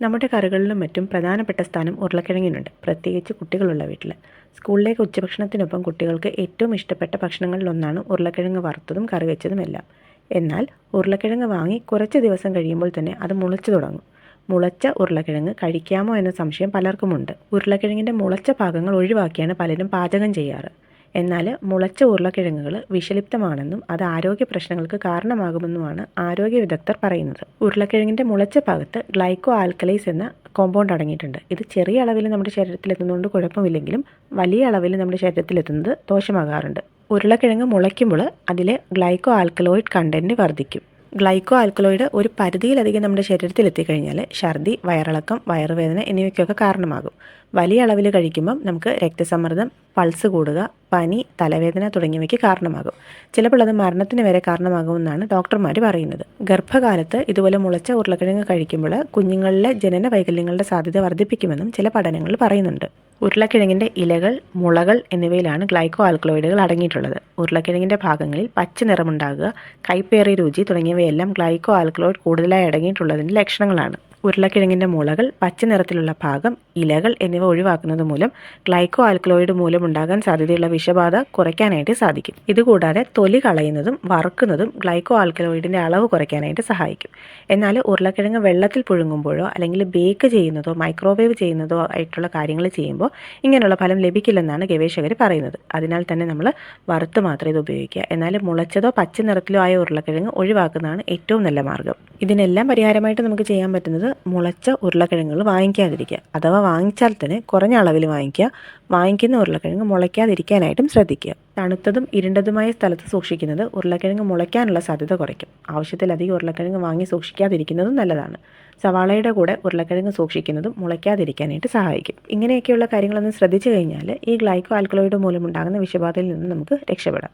നമ്മുടെ കറികളിലും മറ്റും പ്രധാനപ്പെട്ട സ്ഥാനം ഉരുളക്കിഴങ്ങിനുണ്ട്. പ്രത്യേകിച്ച് കുട്ടികളുള്ള വീട്ടിൽ. സ്കൂളിലേക്ക് ഉച്ചഭക്ഷണത്തിനൊപ്പം കുട്ടികൾക്ക് ഏറ്റവും ഇഷ്ടപ്പെട്ട ഭക്ഷണങ്ങളിലൊന്നാണ് ഉരുളക്കിഴങ്ങ് വറുത്തതും കറി വെച്ചതും എല്ലാം എന്നാൽ ഉരുളക്കിഴങ്ങ് വാങ്ങി കുറച്ച് ദിവസം കഴിയുമ്പോൾ തന്നെ അത് മുളച്ചു തുടങ്ങും. മുളച്ച ഉരുളക്കിഴങ്ങ് കഴിക്കാമോ എന്ന സംശയം പലർക്കുമുണ്ട്. ഉരുളക്കിഴങ്ങിന്റെ മുളച്ച ഭാഗങ്ങൾ ഒഴിവാക്കിയാണ് പലരും പാചകം ചെയ്യാറ്. എന്നാൽ മുളച്ച ഉരുളക്കിഴങ്ങുകൾ വിഷലിപ്തമാണെന്നും അത് ആരോഗ്യ പ്രശ്നങ്ങൾക്ക് കാരണമാകുമെന്നുമാണ് ആരോഗ്യ വിദഗ്ധർ പറയുന്നത്. ഉരുളക്കിഴങ്ങിന്റെ മുളച്ച ഭാഗത്ത് ഗ്ലൈക്കോ ആൽക്കലൈസ് എന്ന കോമ്പൗണ്ട് അടങ്ങിയിട്ടുണ്ട്. ഇത് ചെറിയ അളവിൽ നമ്മുടെ ശരീരത്തിൽ എത്തുന്നതുകൊണ്ട് കുഴപ്പമില്ലെങ്കിലും വലിയ അളവിൽ നമ്മുടെ ശരീരത്തിൽ എത്തുന്നത് ദോഷമാകാറുണ്ട്. ഉരുളക്കിഴങ്ങ് മുളയ്ക്കുമ്പോൾ അതിലെ ഗ്ലൈക്കോ ആൽക്കലോയിഡ് കണ്ടന്റ് വർദ്ധിക്കും. ഗ്ലൈക്കോ ആൽക്കലോയിഡ് ഒരു പരിധിയിലധികം നമ്മുടെ ശരീരത്തിൽ എത്തിക്കഴിഞ്ഞാൽ ഛർദി വയറിളക്കം വയറുവേദന എന്നിവയ്ക്കൊക്കെ കാരണമാകും. വലിയ അളവിൽ കഴിക്കുമ്പം നമുക്ക് രക്തസമ്മർദ്ദം പൾസ് കൂടുക പനി തലവേദന തുടങ്ങിയവയ്ക്ക് കാരണമാകും. ചിലപ്പോൾ അത് മരണത്തിന് വരെ കാരണമാകുമെന്നാണ് ഡോക്ടർമാർ പറയുന്നത്. ഗർഭകാലത്ത് ഇതുപോലെ മുളച്ച ഉരുളക്കിഴങ്ങ് കഴിക്കുമ്പോൾ കുഞ്ഞുങ്ങളിലെ ജനന വൈകല്യങ്ങളുടെ സാധ്യത വർദ്ധിപ്പിക്കുമെന്നും ചില പഠനങ്ങൾ പറയുന്നുണ്ട്. ഉരുളക്കിഴങ്ങിന്റെ ഇലകൾ മുളകൾ എന്നിവയിലാണ് ഗ്ലൈക്കോ ആൽക്കലോയിഡുകൾ അടങ്ങിയിട്ടുള്ളത്. ഉരുളക്കിഴങ്ങിന്റെ ഭാഗങ്ങളിൽ പച്ച നിറമുണ്ടാകുക കൈപ്പേറിയ രുചി തുടങ്ങിയവയെല്ലാം ഗ്ലൈക്കോ ആൽക്കലോയിഡ് കൂടുതലായി അടങ്ങിയിട്ടുള്ളതിന്റെ ലക്ഷണങ്ങളാണ്. ഉരുളക്കിഴങ്ങിന്റെ മുളകൾ പച്ച നിറത്തിലുള്ള ഭാഗം ഇലകൾ എന്നിവ ഒഴിവാക്കുന്നത് മൂലം ഗ്ലൈക്കോ ആൽക്കലോയിഡ് മൂലം ഉണ്ടാകാൻ സാധ്യതയുള്ള വിഷബാധ കുറയ്ക്കാനായിട്ട് സാധിക്കും. ഇതുകൂടാതെ തൊലി കളയുന്നതും വറുക്കുന്നതും ഗ്ലൈക്കോ ആൽക്കലോയിഡിന്റെ അളവ് കുറയ്ക്കാനായിട്ട് സഹായിക്കും. എന്നാൽ ഉരുളക്കിഴങ്ങ് വെള്ളത്തിൽ പുഴുങ്ങുമ്പോഴോ അല്ലെങ്കിൽ ബേക്ക് ചെയ്യുന്നതോ മൈക്രോവേവ് ചെയ്യുന്നതോ ആയിട്ടുള്ള കാര്യങ്ങൾ ചെയ്യുമ്പോൾ ഇങ്ങനെയുള്ള ഫലം ലഭിക്കില്ലെന്നാണ് ഗവേഷകർ പറയുന്നത്. അതിനാൽ തന്നെ നമ്മൾ വറുത്ത് മാത്രമേ ഇത് ഉപയോഗിക്കുക. എന്നാൽ മുളച്ചതോ പച്ച നിറത്തിലോ ആയ ഉരുളക്കിഴങ്ങ് ഒഴിവാക്കുന്നതാണ് ഏറ്റവും നല്ല മാർഗം. ഇതിനെല്ലാം പരിഹാരമായിട്ട് നമുക്ക് ചെയ്യാൻ പറ്റുന്നത് മുളച്ച ഉരുളക്കിഴങ്ങുകൾ വാങ്ങിക്കാതിരിക്കുക. അഥവാ വാങ്ങിച്ചാൽ തന്നെ കുറഞ്ഞ അളവിൽ വാങ്ങിക്കുക. വാങ്ങിക്കുന്ന ഉരുളക്കിഴങ്ങ് മുളയ്ക്കാതിരിക്കാനായിട്ടും ശ്രദ്ധിക്കുക. തണുത്തതും ഇരുണ്ടതുമായ സ്ഥലത്ത് സൂക്ഷിക്കുന്നത് ഉരുളക്കിഴങ്ങ് മുളയ്ക്കാനുള്ള സാധ്യത കുറയ്ക്കും. ആവശ്യത്തിലധികം ഉരുളക്കിഴങ്ങ് വാങ്ങി സൂക്ഷിക്കാതിരിക്കുന്നതും നല്ലതാണ്. സവാളയുടെ കൂടെ ഉരുളക്കിഴങ്ങ് സൂക്ഷിക്കുന്നതും മുളയ്ക്കാതിരിക്കാനായിട്ട് സഹായിക്കും. ഇങ്ങനെയൊക്കെയുള്ള കാര്യങ്ങളൊന്നും ശ്രദ്ധിച്ചു കഴിഞ്ഞാൽ ഈ ഗ്ലൈക്കോ ആൽക്കലോയിഡ് മൂലമുണ്ടാകുന്ന വിഷബാധയിൽ നിന്ന് നമുക്ക് രക്ഷപ്പെടാം.